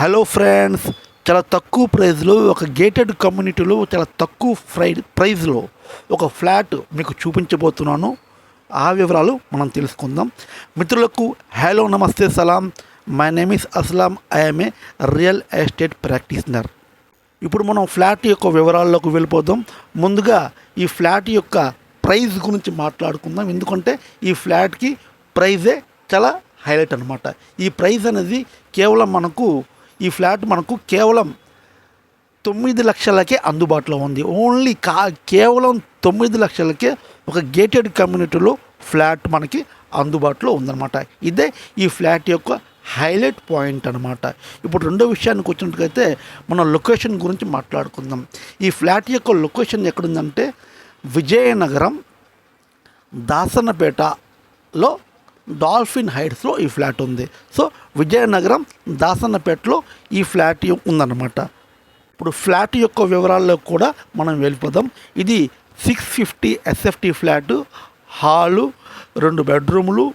Hello friends చాలా తక్కువ ప్రైస్లో ఒక గేటెడ్ కమ్యూనిటీలో చాలా తక్కువ ఫ్రై ప్రైస్లో ఒక ఫ్లాట్ మీకు చూపించబోతున్నాను. ఆ వివరాలు మనం తెలుసుకుందాం. మిత్రులకు హలో నమస్తే సలాం. My name is Aslam. I'm a real estate practitioner ఇప్పుడు మనం ఫ్లాట్ యొక్క వివరాల్లోకి వెళ్ళిపోదాం. ముందుగా ఈ ఫ్లాట్ యొక్క ప్రైస్ గురించి మాట్లాడుకుందాం. ఎందుకంటే ఈ ఫ్లాట్కి ప్రైజే చాలా హైలైట్ అనమాట ఈ ప్రైజ్ అనేది కేవలం మనకు ఈ ఫ్లాట్ మనకు కేవలం తొమ్మిది లక్షలకే అందుబాటులో ఉంది. ఓన్లీ కా కేవలం తొమ్మిది లక్షలకే ఒక గేటెడ్ కమ్యూనిటీలో ఫ్లాట్ మనకి అందుబాటులో ఉందన్నమాట. ఇదే ఈ ఫ్లాట్ యొక్క హైలైట్ పాయింట్ అనమాట ఇప్పుడు రెండో విషయానికి వచ్చినట్టుగైతే మనం లొకేషన్ గురించి మాట్లాడుకుందాం. ఈ ఫ్లాట్ యొక్క లొకేషన్ ఎక్కడుందంటే విజయనగరం దాసనపేటలో డాల్ఫిన్ హైట్స్లో ఈ ఫ్లాట్ ఉంది. సో విజయనగరం దాసన్నపేటలో ఈ ఫ్లాట్ ఉందన్నమాట. ఇప్పుడు ఫ్లాట్ యొక్క వివరాల్లో కూడా మనం వెళ్ళిపోదాం. ఇది six fifty SFT flat. Hall రెండు బెడ్రూములు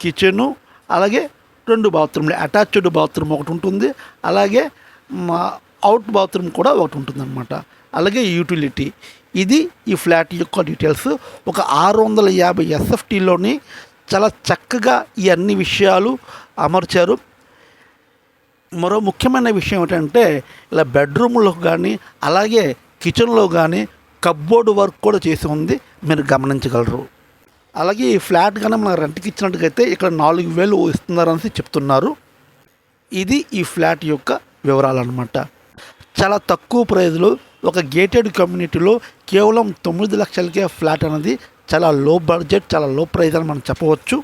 కిచెను అలాగే రెండు బాత్రూమ్లు. అటాచ్డ్ బాత్రూమ్ ఒకటి ఉంటుంది. అలాగే మా అవుట్ బాత్రూమ్ కూడా ఒకటి ఉంటుందన్నమాట. అలాగే యూటిలిటీ. ఇది ఈ ఫ్లాట్ యొక్క డీటెయిల్స్. ఒక ఆరు వందల యాభై ఎస్ఎఫ్టీలోని చాలా చక్కగా ఈ అన్ని విషయాలు అమర్చారు. మరో ముఖ్యమైన విషయం ఏంటంటే ఇలా బెడ్రూమ్లో కానీ అలాగే కిచెన్లో కానీ కబ్బోర్డ్ వర్క్ కూడా చేసి ఉంది. మీరు గమనించగలరు. అలాగే ఈ ఫ్లాట్ కానీ మనం రెంట్కి ఇచ్చినట్టుకైతే ఇక్కడ నాలుగు వేలు ఇస్తున్నారని చెప్తున్నారు. ఇది ఈ ఫ్లాట్ యొక్క వివరాలు అనమాట చాలా తక్కువ ప్రైజ్లో ఒక గేటెడ్ కమ్యూనిటీలో కేవలం తొమ్మిది లక్షలకే ఫ్లాట్ అనేది చాలా లో బడ్జెట్ చాలా లో ప్రైస్ అని మనం చెప్పవచ్చు.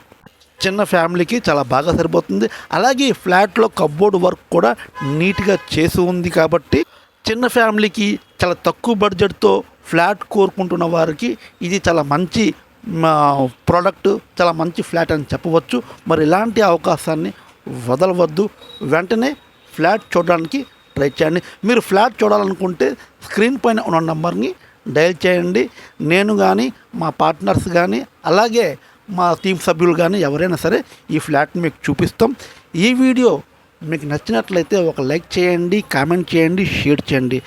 చిన్న ఫ్యామిలీకి చాలా బాగా సరిపోతుంది. అలాగే ఈ ఫ్లాట్లో కబ్బోర్డ్ వర్క్ కూడా నీట్గా చేసి ఉంది కాబట్టి చిన్న ఫ్యామిలీకి చాలా తక్కువ బడ్జెట్తో ఫ్లాట్ కోరుకుంటున్న వారికి ఇది చాలా మంచి ప్రోడక్ట్ చాలా మంచి ఫ్లాట్ అని చెప్పవచ్చు. మరి ఇలాంటి అవకాశాన్ని వదలవద్దు. వెంటనే ఫ్లాట్ చూడడానికి ట్రై చేయండి. మీరు ఫ్లాట్ చూడాలనుకుంటే స్క్రీన్ పైన ఉన్న నంబర్ని డయల్ చేయండి. నేను కానీ మా పార్ట్నర్స్ కానీ అలాగే మా టీం సభ్యులు కానీ ఎవరైనా సరే ఈ ఫ్లాట్ని మీకు చూపిస్తాం. ఈ వీడియో మీకు నచ్చినట్లయితే ఒక లైక్ చేయండి కామెంట్ చేయండి షేర్ చేయండి.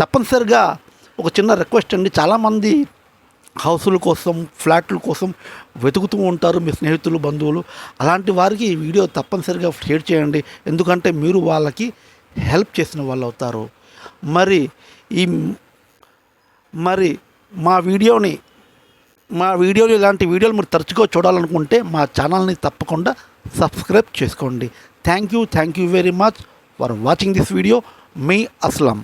తప్పనిసరిగా ఒక చిన్న రిక్వెస్ట్ అండి. చాలామంది హౌసుల కోసం ఫ్లాట్ల కోసం వెతుకుతూ ఉంటారు మీ స్నేహితులు బంధువులు. అలాంటి వారికి ఈ వీడియో తప్పనిసరిగా షేర్ చేయండి. ఎందుకంటే మీరు వాళ్ళకి హెల్ప్ చేసిన వాళ్ళు అవుతారు మరి ఈ మరి మా వీడియోని మా వీడియోలు ఇలాంటి వీడియోలు మీరు తరచుగా చూడాలనుకుంటే మా ఛానల్ని తప్పకుండా సబ్స్క్రైబ్ చేసుకోండి. Thank you thank you very much for watching this video me Aslam.